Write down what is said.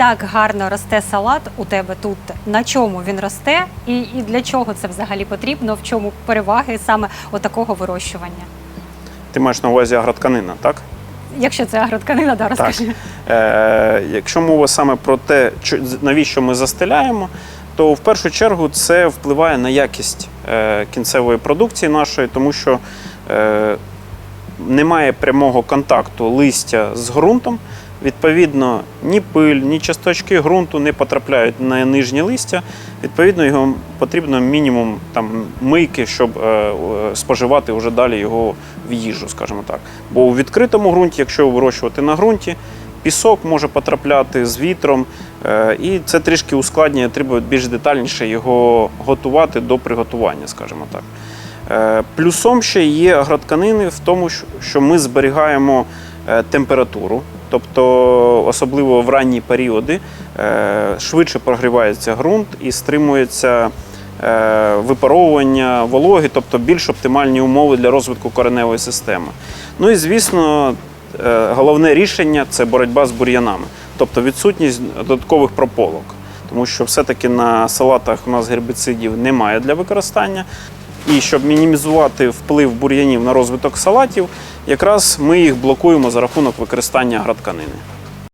так гарно росте салат у тебе тут, на чому він росте, і, і для чого це взагалі потрібно, в чому переваги саме отакого вирощування? Ти маєш на увазі агротканина, так? Якщо це агротканина, да, розкажи. Е, якщо мова саме про те, навіщо ми застеляємо, то в першу чергу це впливає на якість е, кінцевої продукції нашої, тому що е, немає прямого контакту листя з ґрунтом. Відповідно, ні пиль, ні часточки ґрунту не потрапляють на нижнє листя. Відповідно, його потрібно мінімум там, мийки, щоб е, е, споживати вже далі його в їжу, скажімо так. Бо у відкритому ґрунті, якщо вирощувати на ґрунті, пісок може потрапляти з вітром, е, і це трішки ускладнює, треба більш детальніше його готувати до приготування, скажімо так. Е, Плюсом ще є агротканини в тому, що- що ми зберігаємо е, температуру, тобто особливо в ранні періоди е, швидше прогрівається ґрунт і стримується е, випаровування вологи, тобто більш оптимальні умови для розвитку кореневої системи. Ну і звісно, е, головне рішення це боротьба з бур'янами, тобто відсутність додаткових прополок. Тому що все-таки на салатах у нас гербіцидів немає для використання. І щоб мінімізувати вплив бур'янів на розвиток салатів, якраз ми їх блокуємо за рахунок використання агротканини.